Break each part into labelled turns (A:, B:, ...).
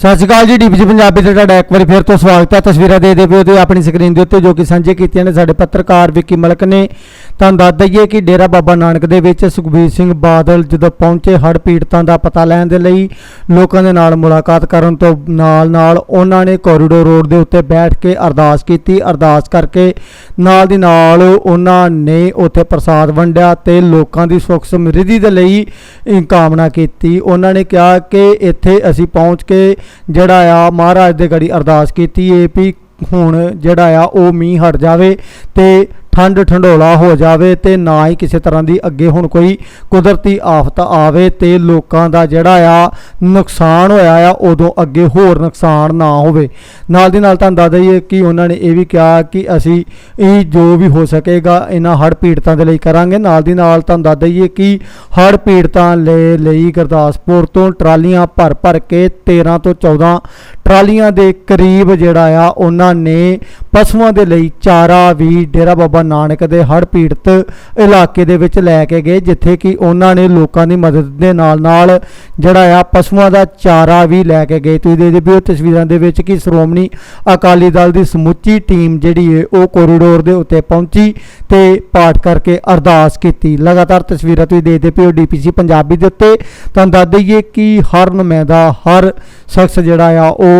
A: ਸਤਿ ਸ਼੍ਰੀ ਅਕਾਲ ਜੀ ਡੀਪੀਜੀ ਪੰਜਾਬੀ ਤੇ ਤੁਹਾਡਾ ਇੱਕ ਵਾਰੀ ਫਿਰ ਤੋਂ ਸਵਾਗਤ ਹੈ। ਤਸਵੀਰਾਂ ਦੇ ਦੇ ਪਿਓ ਤੇ ਆਪਣੀ ਸਕਰੀਨ ਦੇ ਉੱਤੇ ਜੋ ਕਿ ਸਾਂਝੇ ਕੀਤੀਆਂ ਨੇ ਸਾਡੇ ਪੱਤਰਕਾਰ ਵਿੱਕੀ ਮਲਕ ਨੇ। ਤੁਹਾਨੂੰ ਦੱਸ ਦਈਏ ਕਿ ਡੇਰਾ ਬਾਬਾ ਨਾਨਕ ਦੇ ਵਿੱਚ ਸੁਖਬੀਰ ਸਿੰਘ ਬਾਦਲ ਜਦੋਂ ਪਹੁੰਚੇ, ਹੜ੍ਹ ਪੀੜਤਾਂ ਦਾ ਪਤਾ ਲੈਣ ਦੇ ਲਈ ਲੋਕਾਂ ਦੇ ਨਾਲ ਮੁਲਾਕਾਤ ਕਰਨ ਤੋਂ ਨਾਲ ਨਾਲ ਉਹਨਾਂ ਨੇ ਕੋਰੀਡੋਰ ਰੋਡ ਦੇ ਉੱਤੇ ਬੈਠ ਕੇ ਅਰਦਾਸ ਕੀਤੀ। ਅਰਦਾਸ ਕਰਕੇ ਨਾਲ ਦੀ ਨਾਲ ਉਹਨਾਂ ਨੇ ਉੱਥੇ ਪ੍ਰਸਾਦ ਵੰਡਿਆ ਤੇ ਲੋਕਾਂ ਦੀ ਸੁੱਖ ਸਮਰਿੱਧੀ ਦੇ ਲਈ ਕਾਮਨਾ ਕੀਤੀ। ਉਹਨਾਂ ਨੇ ਕਿਹਾ ਕਿ ਇੱਥੇ ਅਸੀਂ ਪਹੁੰਚ ਕੇ ਜਿਹੜਾ ਆ ਮਹਾਰਾਜ ਦੇ ਗੜੀ ਅਰਦਾਸ ਕੀਤੀ। ਏ ਵੀ ਹੁਣ ਜਿਹੜਾ ਆ ਉਹ ਮੀਂਹ ਹਟ ਜਾਵੇ ਤੇ ਠੰਡ ਠੰਡੋਲਾ ਹੋ ਜਾਵੇ ਤੇ ਨਾ ਹੀ ਕਿਸੇ ਤਰ੍ਹਾਂ ਦੀ ਅੱਗੇ ਹੁਣ ਕੋਈ ਕੁਦਰਤੀ ਆਫਤ ਆਵੇ ਤੇ ਲੋਕਾਂ ਦਾ ਜਿਹੜਾ ਆ ਨੁਕਸਾਨ ਹੋਇਆ ਆ, ਉਦੋਂ ਅੱਗੇ ਹੋਰ ਨੁਕਸਾਨ ਨਾ ਹੋਵੇ। ਨਾਲ ਦੀ ਨਾਲ ਤੁਹਾਨੂੰ ਦੱਸ ਦਈਏ ਕਿ ਉਹਨਾਂ ਨੇ ਇਹ ਵੀ ਕਿਹਾ ਕਿ ਅਸੀਂ ਇਹ ਜੋ ਵੀ ਹੋ ਸਕੇਗਾ, ਇਹਨਾਂ ਹੜ੍ਹ ਪੀੜਤਾਂ ਦੇ ਲਈ ਕਰਾਂਗੇ। ਨਾਲ ਦੀ ਨਾਲ ਤੁਹਾਨੂੰ ਦੱਸ ਦਈਏ ਕਿ ਹੜ੍ਹ ਪੀੜਤਾਂ ਲਈ ਲਈ ਗੁਰਦਾਸਪੁਰ ਤੋਂ ਟਰਾਲੀਆਂ ਭਰ ਭਰ ਕੇ 13 ਤੋਂ 14 ਟਰਾਲੀਆਂ ਦੇ ਕਰੀਬ ਜਿਹੜਾ ਆ, ਉਹਨਾਂ ਨੇ ਪਸ਼ੂਆਂ ਦੇ ਲਈ ਚਾਰਾ ਵੀ, ਡੇਰਾ ਬਾਬਾ ਨਾਨਕ ਦੇ ਹੜ੍ਹ ਪੀੜਤ ਇਲਾਕੇ ਦੇ ਵਿੱਚ ਲੈ ਕੇ ਗਏ, ਜਿੱਥੇ ਕਿ ਉਹਨਾਂ ਨੇ ਲੋਕਾਂ ਦੀ ਮਦਦ ਦੇ ਨਾਲ ਨਾਲ ਜਿਹੜਾ ਆ, ਪਸ਼ੂਆਂ ਦਾ ਚਾਰਾ ਵੀ ਲੈ ਕੇ ਗਏ। ਤੁਸੀਂ ਦੇਖਦੇ ਵੀ ਉਹ ਤਸਵੀਰਾਂ ਦੇ ਵਿੱਚ ਕਿ ਸ਼੍ਰੋਮਣੀ ਅਕਾਲੀ ਦਲ ਦੀ ਸਮੁੱਚੀ ਟੀਮ ਜਿਹੜੀ ਹੈ ਉਹ ਕੋਰੀਡੋਰ ਦੇ ਉੱਤੇ ਪਹੁੰਚੀ ਤੇ ਪਾਠ ਕਰਕੇ ਅਰਦਾਸ ਕੀਤੀ। ਲਗਾਤਾਰ ਤਸਵੀਰਾਂ ਤੁਸੀਂ ਦੇਖਦੇ ਪਏ ਹੋ ਡੀਪੀਸੀ ਪੰਜਾਬੀ ਦੇ ਉੱਤੇ। ਤੁਹਾਨੂੰ ਦੱਸ ਦਈਏ ਕਿ ਹਰ ਨੁਮਾਇੰਦਾ ਹਰ ਸ਼ਖਸ ਜਿਹੜਾ ਆ, ਉਹ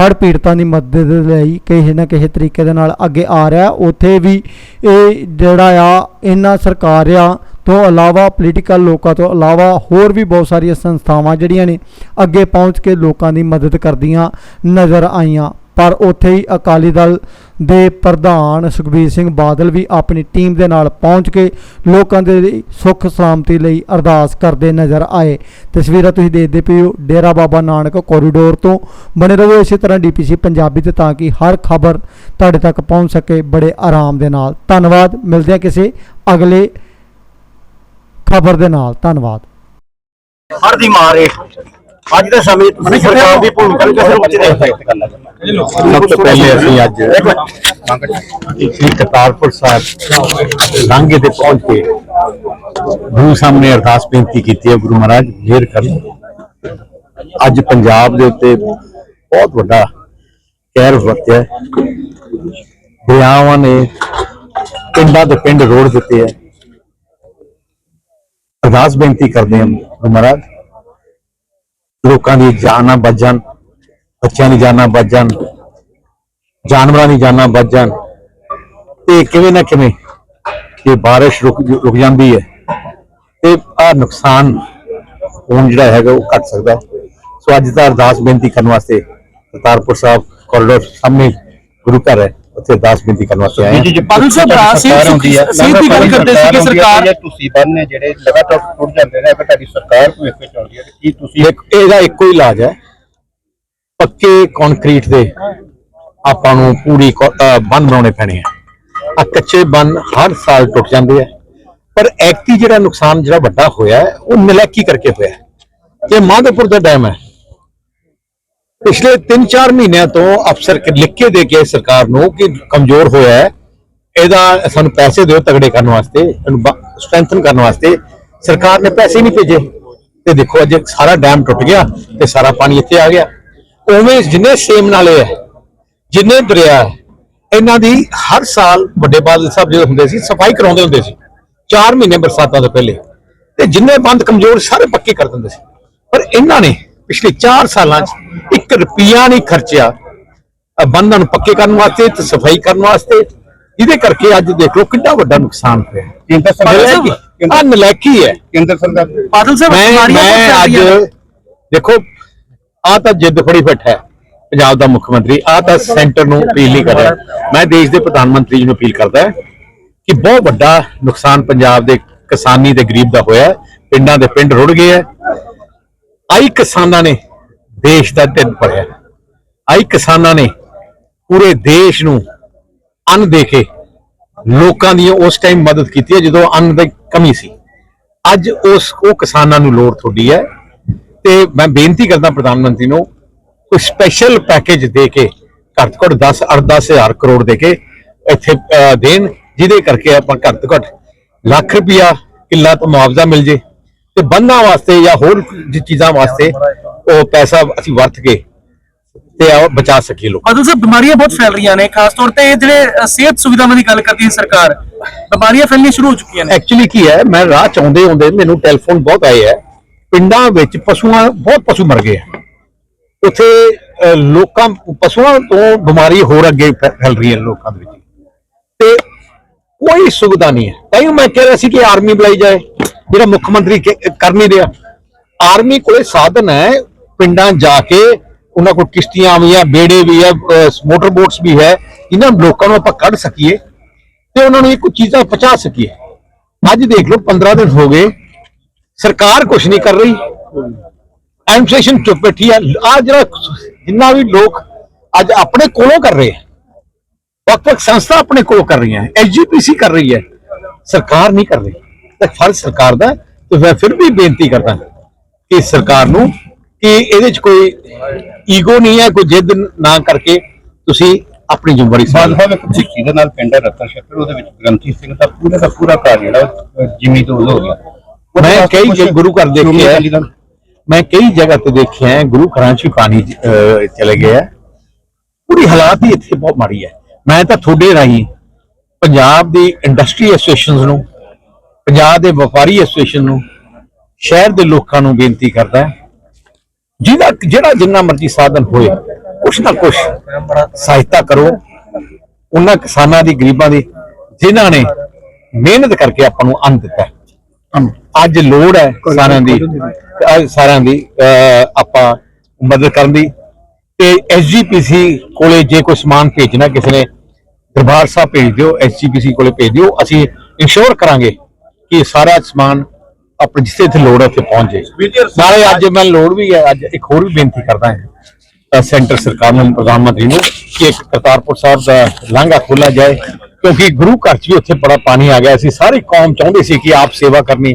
A: ਹੜ੍ਹ ਪੀੜਤਾਂ ਦੀ ਮਦਦ ਲਈ ਕਿਸੇ ਨਾ ਕਿਸੇ ਤਰੀਕੇ ਦੇ ਨਾਲ ਅੱਗੇ ਆ ਰਿਹਾ। ਉੱਥੇ ਵੀ ਇਹ ਜਿਹੜਾ ਆ, ਇਹਨਾਂ ਸਰਕਾਰਾਂ ਤੋਂ ਇਲਾਵਾ ਪੋਲੀਟੀਕਲ ਲੋਕਾਂ ਤੋਂ ਇਲਾਵਾ ਹੋਰ ਵੀ ਬਹੁਤ ਸਾਰੀਆਂ ਸੰਸਥਾਵਾਂ ਜਿਹੜੀਆਂ ਨੇ ਅੱਗੇ ਪਹੁੰਚ ਕੇ ਲੋਕਾਂ ਦੀ ਮਦਦ ਕਰਦੀਆਂ ਨਜ਼ਰ ਆਈਆਂ। ਪਰ ਉੱਥੇ ਹੀ ਅਕਾਲੀ ਦਲ ਦੇ ਪ੍ਰਧਾਨ ਸੁਖਬੀਰ ਸਿੰਘ ਬਾਦਲ ਵੀ ਆਪਣੀ ਟੀਮ ਦੇ ਨਾਲ ਪਹੁੰਚ ਕੇ ਲੋਕਾਂ ਦੇ ਸੁੱਖ ਸਲਾਮਤੀ ਲਈ ਅਰਦਾਸ ਕਰਦੇ ਨਜ਼ਰ ਆਏ। ਤਸਵੀਰਾਂ ਤੁਸੀਂ ਦੇਖਦੇ ਪਏ ਹੋ ਡੇਰਾ ਬਾਬਾ ਨਾਨਕ ਕੋਰੀਡੋਰ ਤੋਂ ਬਣੇ ਰਹੋ। ਇਸੇ ਤਰ੍ਹਾਂ ਡੀਪੀਸੀ ਪੰਜਾਬੀ ਤੇ ਤਾਂ ਕਿ ਹਰ ਖਬਰ ਤੁਹਾਡੇ ਤੱਕ ਪਹੁੰਚ ਸਕੇ ਬੜੇ ਆਰਾਮ ਦੇ ਨਾਲ। ਧੰਨਵਾਦ। ਮਿਲਦੇ ਹਾਂ ਕਿਸੇ ਅਗਲੇ ਖਬਰ ਦੇ ਨਾਲ। ਧੰਨਵਾਦ।
B: ਹਰ ਦੀ ਮਾਰ ਅੱਜ ਦੇ ਸਮੇਂ ਤੁਸੀਂ ਸਰਕਾਰ ਦੀ ਭੂਮਿਕਾ ਨੂੰ ਕਿਸ ਰੂਪ ਚ ਦੇਖਦੇ ਹੋ
C: ਸਭ ਤੋਂ ਪਹਿਲੇ ਅਸੀਂ ਅੱਜ ਸ੍ਰੀ ਕਰਤਾਰਪੁਰ ਸਾਹਿਬ ਲਾਂਘੇ ਤੇ ਪਹੁੰਚ ਕੇ ਗੁਰੂ ਸਾਹਮਣੇ ਅਰਦਾਸ ਬੇਨਤੀ ਕੀਤੀ ਹੈ ਗੁਰੂ ਮਹਾਰਾਜ ਮਿਹਰ ਕਰਨ ਅੱਜ ਪੰਜਾਬ ਦੇ ਉੱਤੇ ਬਹੁਤ ਵੱਡਾ ਕਹਿਰ ਵਰਤਿਆ ਹੈ। ਦਰਿਆਵਾਂ ਨੇ ਪਿੰਡਾਂ ਦੇ ਪਿੰਡ ਰੋੜ ਦਿੱਤੇ ਹੈ। ਅਰਦਾਸ ਬੇਨਤੀ ਕਰਦੇ ਹਾਂ ਗੁਰੂ ਮਹਾਰਾਜ ਲੋਕਾਂ ਦੀ ਜਾਨਾਂ ਬਚ ਜਾਣ, ਬੱਚਿਆਂ ਦੀ ਜਾਨਾਂ ਬਚ ਜਾਣ, ਜਾਨਵਰਾਂ ਦੀ ਜਾਨਾਂ ਬਚ ਜਾਣ। ਤੇ ਕਿਵੇਂ ਨਾ ਕਿਵੇਂ ਇਹ ਬਾਰਿਸ਼ ਰੁਕ ਰੁਕ ਜਾਂਦੀ ਹੈ ਤੇ ਆ ਨੁਕਸਾਨ ਹੁਣ ਜਿਹੜਾ ਹੈਗਾ ਉਹ ਘਟ ਸਕਦਾ ਸੋ ਅੱਜ ਦਾ ਅਰਦਾਸ ਬੇਨਤੀ ਕਰਨ ਵਾਸਤੇ ਕਰਤਾਰਪੁਰ ਸਾਹਿਬ ਕੋਰੀਡੋਰ ਸਾਹਮਣੇ ਗੁਰੂ ਘਰ ਹੈ। ਉੱਥੇ ਅਰਦਾਸ ਬੇਨਤੀ ਕਰਨ ਵਾਸਤੇ ਆਏ
D: ਸਾਹਿਬ, ਰਾਜ ਸਿੰਘ
B: ਸਰਕਾਰ ਹੁੰਦੀ ਹੈ
D: ਸਿਹਤ ਦੀ ਗੱਲ ਕਰਦੇ ਸੀ ਕਿ ਸਰਕਾਰ-
B: ਤੁਸੀਂ ਬੰਨੇ ਜਿਹੜੇ ਲਗਾਤਾਰ ਟੁੱਟ ਜਾਂਦੇ ਨੇ ਅਗਰ ਤੁਹਾਡੀ ਸਰਕਾਰ ਕੋਈ ਇੱਥੇ ਚੱਲਦੀ ਹੈ ਕੀ ਤੁਸੀਂ
C: ਇਹਦਾ ਇੱਕੋ ਹੀ ਇਲਾਜ ਹੈ। ਪੱਕੇ ਕੰਕਰੀਟ ਦੇ ਆਪਾਂ ਨੂੰ ਪੂਰੀ ਬੰਨ ਬਣਾਉਣੇ ਪੈਣੇ ਆ। ਆ ਕੱਚੇ ਬੰਨ ਹਰ ਸਾਲ ਟੁੱਟ ਜਾਂਦੇ ਆ। ਪਰ ਐਕਟੀ ਜਿਹੜਾ ਨੁਕਸਾਨ ਜਿਹੜਾ ਵੱਡਾ ਹੋਇਆ ਉਹ ਨਲੈਕੀ ਕਰਕੇ ਹੋਇਆ। ਇਹ ਮਾਧੋਪੁਰ ਦਾ ਡੈਮ ਹੈ। ਪਿਛਲੇ 3-4 ਮਹੀਨਿਆਂ ਤੋਂ ਅਫਸਰ ਲਿਖ ਕੇ ਦੇ ਕੇ ਸਰਕਾਰ ਨੂੰ ਕਿ ਕਮਜ਼ੋਰ ਹੋਇਆ ਹੈ, ਇਹਦਾ ਸਾਨੂੰ ਪੈਸੇ ਦਿਓ ਤਗੜੇ ਕਰਨ ਵਾਸਤੇ, ਇਹਨੂੰ ਸਟਰੈਂਥਨ ਕਰਨ ਵਾਸਤੇ। ਸਰਕਾਰ ਨੇ ਪੈਸੇ ਨਹੀਂ ਭੇਜੇ। ਤੇ ਦੇਖੋ ਅੱਜ ਸਾਰਾ ਡੈਮ ਟੁੱਟ ਗਿਆ ਤੇ ਸਾਰਾ ਪਾਣੀ ਇੱਥੇ ਆ ਗਿਆ। ਉਵੇਂ ਜਿੰਨੇ ਸੇਮ ਨਾਲੇ ਹੈ, ਜਿੰਨੇ ਦਰਿਆ ਹੈ, ਇਹਨਾਂ ਦੀ ਹਰ ਸਾਲ ਵੱਡੇ ਬਾਦਲ ਸਾਹਿਬ ਜਿਹੜੇ ਹੁੰਦੇ ਸੀ, ਸਫ਼ਾਈ ਕਰਾਉਂਦੇ ਹੁੰਦੇ ਸੀ। 4 ਮਹੀਨੇ ਬਰਸਾਤਾਂ ਤੋਂ ਪਹਿਲੇ। ਤੇ ਜਿੰਨੇ ਬੰਦ ਕਮਜ਼ੋਰ ਸਾਰੇ ਪੱਕੇ ਕਰ ਦਿੰਦੇ ਸੀ। ਪਰ ਇਹਨਾਂ ਨੇ ਪਿਛਲੇ 4 ਸਾਲਾਂ 'ਚ 1 ਰੁਪਿਆ ਨਹੀਂ ਖਰਚਿਆ। ਅਹ ਬੰਦਾਂ ਨੂੰ ਪੱਕੇ ਕਰਨ ਵਾਸਤੇ ਤੇ ਸਫ਼ਾਈ ਕਰਨ ਵਾਸਤੇ। ਜਿਹਦੇ ਕਰਕੇ ਅੱਜ ਦੇਖ ਲਓ ਕਿੰਨਾ ਵੱਡਾ ਨੁਕਸਾਨ ਹੋਇਆ।
B: ਕੇਂਦਰ ਸਰਕਾਰ
C: ਆ ਨਲਾਇਕੀ ਹੈ।
B: ਕੇਂਦਰ ਸਰਕਾਰ
D: ਬਾਦਲ ਸਾਹਿਬ
C: ਮੈਂ
D: ਬਿਮਾਰੀਆਂ
C: ਮੈਂ
D: ਬਹੁਤ
C: ਅੱਜ
D: ਫੈਲ ਰਹੀਆਂ ਨੇ।
C: ਦੇਖੋ ਆ ਤਾਂ ਜਿੱਦ ਫੜੀ ਫਿੱਟ ਹੈ ਪੰਜਾਬ ਦਾ ਮੁੱਖ ਮੰਤਰੀ। ਆ ਤਾਂ ਸੈਂਟਰ ਨੂੰ ਅਪੀਲ ਨਹੀਂ ਕਰ ਰਿਹਾ। ਮੈਂ ਦੇਸ਼ ਦੇ ਪ੍ਰਧਾਨ ਮੰਤਰੀ ਜੀ ਨੂੰ ਅਪੀਲ ਕਰਦਾ ਕਿ ਬਹੁਤ ਵੱਡਾ ਨੁਕਸਾਨ ਪੰਜਾਬ ਦੇ ਕਿਸਾਨੀ ਤੇ ਗਰੀਬ ਦਾ ਹੋਇਆ ਹੈ। ਪਿੰਡਾਂ ਦੇ ਪਿੰਡ ਰੁੜ ਗਏ ਹੈ। ਆਈ ਕਿਸਾਨਾਂ ਨੇ ਦੇਸ਼ ਦਾ ਢਿੱਡ ਭਰਿਆ। ਆਈ ਕਿਸਾਨਾਂ ਨੇ ਪੂਰੇ ਦੇਸ਼ ਨੂੰ ਅੰਨ ਦੇ ਕੇ ਲੋਕਾਂ ਦੀ ਉਸ ਟਾਈਮ ਮਦਦ ਕੀਤੀ ਹੈ ਜਦੋਂ ਅੰਨ ਦੀ ਕਮੀ ਸੀ। ਅੱਜ ਉਸ, ਉਹ ਕਿਸਾਨਾਂ ਨੂੰ ਲੋੜ ਤੁਹਾਡੀ ਹੈ ਤੇ ਮੈਂ ਬੇਨਤੀ ਕਰਦਾ ਪ੍ਰਧਾਨ ਮੰਤਰੀ ਨੂੰ, ਕੋਈ ਸਪੈਸ਼ਲ ਪੈਕੇਜ ਦੇ ਕੇ ਘੱਟ ਤੋਂ ਘੱਟ 10 10 ਹਜ਼ਾਰ ਕਰੋੜ ਦੇ ਕੇ ਇੱਥੇ ਦੇਣ, ਜਿਹਦੇ ਕਰਕੇ ਆਪਾਂ ਘੱਟ ਤੋਂ ਘੱਟ ਲੱਖ ਰੁਪਇਆ ਕਿੱਲਾ ਤੋਂ ਮੁਆਵਜ਼ਾ ਮਿਲ ਜੇ। ਤੇ ਬੰਨਾਂ ਵਾਸਤੇ ਜਾਂ ਹੋਰ ਚੀਜ਼ਾਂ ਵਾਸਤੇ ਉਹ ਪੈਸਾ ਅਸੀਂ ਵਰਤ ਕੇ ਤੇ ਆ ਬਚਾ ਸਕੀਏ ਲੋਕ।
D: ਬਾਦਲ ਸਾਹਿਬ ਬਿਮਾਰੀਆਂ ਬਹੁਤ ਫੈਲ ਰਹੀਆਂ ਨੇ ਖਾਸ ਤੌਰ ਤੇ ਜਿਹੜੇ ਸਿਹਤ ਸੁਵਿਧਾਵਾਂ ਦੀ ਗੱਲ ਕਰਦੀ ਹੈ ਸਰਕਾਰ ਬਿਮਾਰੀਆਂ ਫੈਲਣੀਆਂ ਸ਼ੁਰੂ ਹੋ ਚੁੱਕੀਆਂ ਨੇ।
C: ਐਕਚੁਅਲੀ ਕੀ ਹੈ ਮੈਂ ਰਾਹ ਚ ਆਉਂਦੇ ਆਉਂਦੇ ਮੈਨੂੰ ਟੈਲੀਫੋਨ ਬਹੁਤ ਆਏ ਹੈ ਪਿੰਡਾਂ ਵਿੱਚ ਪਸ਼ੂਆਂ ਬਹੁਤ ਪਸ਼ੂ ਮਰ ਗਏ ਆ ਉੱਥੇ ਲੋਕਾਂ ਪਸ਼ੂਆਂ ਤੋਂ ਬਿਮਾਰੀ ਹੋਰ ਅੱਗੇ ਫੈਲ ਰਹੀ ਹੈ ਲੋਕਾਂ ਦੇ ਵਿੱਚ। ਤੇ ਕੋਈ ਸੁਵਿਧਾ ਨਹੀਂ ਹੈ। ਤਾਂ ਮੈਂ ਕਹਿ ਰਿਹਾ ਸੀ ਕਿ ਆਰਮੀ ਬੁਲਾਈ ਜਾਏ। ਜਿਹੜਾ ਮੁੱਖ ਮੰਤਰੀ ਕਿ- ਕਰ ਨਹੀਂ ਰਿਹਾ। ਆਰਮੀ ਕੋਲੇ ਸਾਧਨ ਹੈ ਪਿੰਡਾਂ ਜਾ ਕੇ, ਉਹਨਾਂ ਕੋਲ ਕਿਸ਼ਤੀਆਂ ਵੀ ਹੈ ਬੇੜੇ ਵੀ ਹੈ ਮੋਟਰ ਬੋਟਸ ਵੀ ਹੈ। ਇਹਨਾਂ ਲੋਕਾਂ ਨੂੰ ਆਪਾਂ ਕੱਢ ਸਕੀਏ ਤੇ ਉਹਨਾਂ ਨੂੰ ਇਹ ਕੁਝ ਚੀਜ਼ਾਂ ਪਹੁੰਚਾ ਸਕੀਏ। ਅੱਜ ਦੇਖ ਲਓ 15 ਦਿਨ ਹੋ ਗਏ, ਸਰਕਾਰ ਕੁਝ ਨਹੀਂ ਕਰ ਰਹੀ। ਐਡਮਿਨਿਸਟ੍ਰੇਸ਼ਨ ਚੁੱਪ ਬੈਠੀ ਹੈ ਆ ਜਿਹੜਾ ਜਿੰਨਾ ਵੀ ਲੋਕ ਅੱਜ ਆਪਣੇ ਕੋਲੋਂ ਕਰ ਰਹੇ ਹੈ ਵੱਖ ਵੱਖ ਸੰਸਥਾ ਆਪਣੇ ਕੋਲੋਂ ਕਰ ਰਹੀਆਂ ਐਸਜੀਪੀਸੀ ਕਰ ਰਹੀ ਹੈ, ਸਰਕਾਰ ਨਹੀਂ ਕਰ ਰਹੀ। ਤਾਂ ਫਰਜ਼ ਸਰਕਾਰ ਦਾ। ਤੇ ਮੈਂ ਫਿਰ ਵੀ ਬੇਨਤੀ ਕਰਦਾ ਕਿ ਸਰਕਾਰ ਨੂੰ ਕਿ ਇਹਦੇ 'ਚ ਕੋਈ ਈਗੋ ਨਹੀਂ ਹੈ ਕੋਈ ਜਿੱਦ ਨਾ ਕਰਕੇ ਤੁਸੀਂ ਆਪਣੀ ਜ਼ਿੰਮੇਵਾਰੀ
B: ਸਾਹਿਬ ਇੱਕ ਚਿੱਠੀ ਦੇ ਨਾਲ ਪਿੰਡ ਰਤਨ ਸ਼ੱਕਰ ਉਹਦੇ ਵਿੱਚ ਗ੍ਰੰਥੀ ਸਿੰਘ ਦਾ ਪੂਰੇ ਦਾ ਪੂਰਾ ਘਰ ਜਿਹੜਾ ਜਿਮੀ ਤੋਂ ਹੋ ਗਿਆ।
C: ਮੈਂ ਕਈ ਗੁਰੂ ਘਰ ਦੇਖੇ ਹੈ ਮੈਂ ਕਈ ਜਗ੍ਹਾ ਤੇ ਦੇਖਿਆ ਹੈ ਗੁਰੂ ਘਰਾਂ 'ਚ ਪਾਣੀ ਚਲੇ ਗਿਆ ਪੂਰੀ ਹਾਲਾਤ ਹੀ ਇੱਥੇ ਬਹੁਤ ਮਾੜੀ ਹੈ। ਮੈਂ ਤਾਂ ਤੁਹਾਡੇ ਰਾਹੀਂ ਪੰਜਾਬ ਦੀ ਇੰਡਸਟਰੀ ਐਸੋਸੀਏਸ਼ਨਸ ਨੂੰ ਪੰਜਾਬ ਦੇ ਵਪਾਰੀ ਐਸੋਸੀਏਸ਼ਨ ਨੂੰ, ਸ਼ਹਿਰ ਦੇ ਲੋਕਾਂ ਨੂੰ ਬੇਨਤੀ ਕਰਦਾ ਹੈ, ਜਿਹਦਾ, ਜਿਹੜਾ ਜਿੰਨਾ ਮਰਜ਼ੀ ਸਾਧਨ ਹੋਏ, ਕੁਛ ਨਾ ਕੁਛ ਸਹਾਇਤਾ ਕਰੋ, ਉਹਨਾਂ ਕਿਸਾਨਾਂ ਦੀ, ਗਰੀਬਾਂ ਦੀ, ਜਿਨ੍ਹਾਂ ਨੇ ਮਿਹਨਤ ਕਰਕੇ ਆਪਾਂ ਨੂੰ ਅੰਨ ਦਿੱਤਾ ਅੱਜ ਲੋੜ ਹੈ ਸਾਰਿਆਂ ਦੀ ਸਾਰਿਆਂ ਦੀ ਆਪਾਂ ਮਦਦ ਕਰਨ ਦੀ। ਤੇ ਐਸਜੀਪੀਸੀ ਕੋਲੇ ਜੇ ਕੋਈ ਸਮਾਨ ਭੇਜਣਾ ਕਿਸੇ ਨੇ, ਦਰਬਾਰ ਸਾਹਿਬ ਭੇਜ ਦਿਓ ਐਸਜੀਪੀਸੀ ਕੋਲੇ ਭੇਜ ਦਿਓ, ਅਸੀਂ ਇੰਸ਼ੋਰ ਕਰਾਂਗੇ। ਕਿ ਸਾਰਾ ਸਮਾਨ ਆਪਣੇ ਜਿੱਥੇ ਜਿੱਥੇ ਲੋੜ ਹੈ ਉੱਥੇ ਪਹੁੰਚ ਜਾਏ। ਨਾਲੇ ਅੱਜ ਮੈਂ ਲੋੜ ਵੀ ਹੈ, ਅੱਜ ਇੱਕ ਹੋਰ ਵੀ ਬੇਨਤੀ ਕਰਦਾ ਹਾਂ। ਸੈਂਟਰ ਸਰਕਾਰ ਨੂੰ, ਪ੍ਰਧਾਨ ਮੰਤਰੀ ਨੂੰ ਕਿ ਇੱਕ ਕਰਤਾਰਪੁਰ ਸਾਹਿਬ ਦਾ ਲਾਂਘਾ ਖੋਲਾ ਜਾਏ, ਕਿਉਂਕਿ ਗੁਰੂ ਘਰ 'ਚ ਵੀ ਉੱਥੇ ਬੜਾ ਪਾਣੀ ਆ ਗਿਆ ਸੀ। ਸਾਰੀ ਕੌਮ ਚਾਹੁੰਦੀ ਸੀ ਕਿ ਆਪ ਸੇਵਾ ਕਰਨੀ,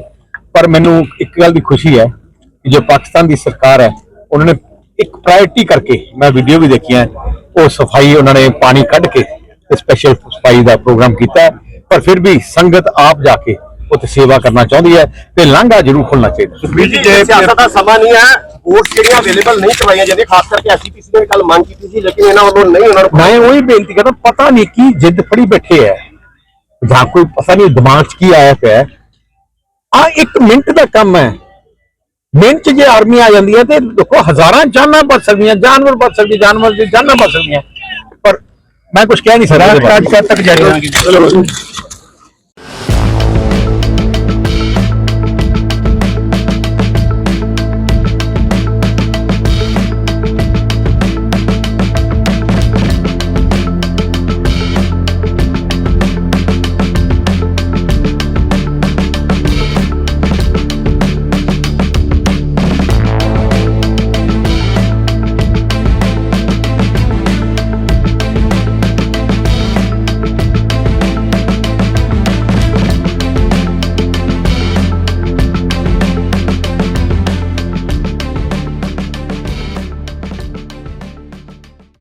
C: ਪਰ ਮੈਨੂੰ ਇੱਕ ਗੱਲ ਦੀ ਖੁਸ਼ੀ ਹੈ ਕਿ ਜੋ ਪਾਕਿਸਤਾਨ ਦੀ ਸਰਕਾਰ ਹੈ, ਉਹਨਾਂ ਨੇ ਇੱਕ ਪ੍ਰਾਇੋਰਟੀ ਕਰਕੇ ਮੈਂ ਵੀਡੀਓ ਵੀ ਦੇਖੀਆਂ, ਉਹ ਸਫ਼ਾਈ ਉਹਨਾਂ ਨੇ ਪਾਣੀ ਕੱਢ ਕੇ ਸਪੈਸ਼ਲ ਸਫ਼ਾਈ ਦਾ ਪ੍ਰੋਗਰਾਮ ਕੀਤਾ। ਪਰ ਫਿਰ ਵੀ ਸੰਗਤ ਆਪ ਜਾ ਕੇ ਉੱਥੇ ਸੇਵਾ ਕਰਨਾ ਚਾਹੁੰਦੀ ਹੈ ਤੇ ਲਾਂਘਾ ਜ਼ਰੂਰ ਖੁੱਲਣਾ ਚਾਹੀਦਾ।
B: ਵੀਰ ਜੀ ਜੇ ਸਿਆਸਤ ਦਾ ਸਮਾਂ ਨਹੀਂ ਹੈ ਵੋਟ ਜਿਹੜੀਆਂ ਅਵੇਲੇਬਲ ਨਹੀਂ ਕਰਵਾਈਆਂ ਜਾਂਦੀਆਂ ਖਾਸ ਕਰਕੇ ਐਸਪੀਸੀ ਨੇ ਕੱਲ ਮੰਗ ਕੀਤੀ ਸੀ ਲੇਕਿਨ ਇਹਨਾਂ ਵੱਲੋਂ ਨਹੀਂ ਉਹਨਾਂ ਨੂੰ
C: ਮੈਂ ਉਹੀ ਬੇਨਤੀ ਕਰਦਾ ਪਤਾ ਨਹੀਂ ਕੀ ਜਿੱਦ ਫੜੀ ਬੈਠੇ ਹੈ। ਜਾਂ ਕੋਈ ਪਤਾ ਨਹੀਂ ਦਿਮਾਗ 'ਚ ਕੀ ਆਇਆ ਪਿਆ ਆ ਇੱਕ ਮਿੰਟ ਦਾ ਕੰਮ ਹੈ। ਮਿੰਟ 'ਚ ਜੇ ਆਰਮੀ ਆ ਜਾਂਦੀ ਹੈ ਤੇ ਦੇਖੋ ਹਜ਼ਾਰਾਂ ਜਾਨਾਂ ਬਚ ਸਕਦੀਆਂ ਜਾਨਵਰ ਬਚ ਸਕਦੇ ਜਾਨਵਰ ਦੀ ਜਾਨਾਂ ਬਚ ਸਕਦੀਆਂ। ਪਰ ਮੈਂ ਕੁਝ ਕਹਿ ਨਹੀਂ ਸਕਦਾ।
B: ਕਦ ਤੱਕ ਜਾਰੀ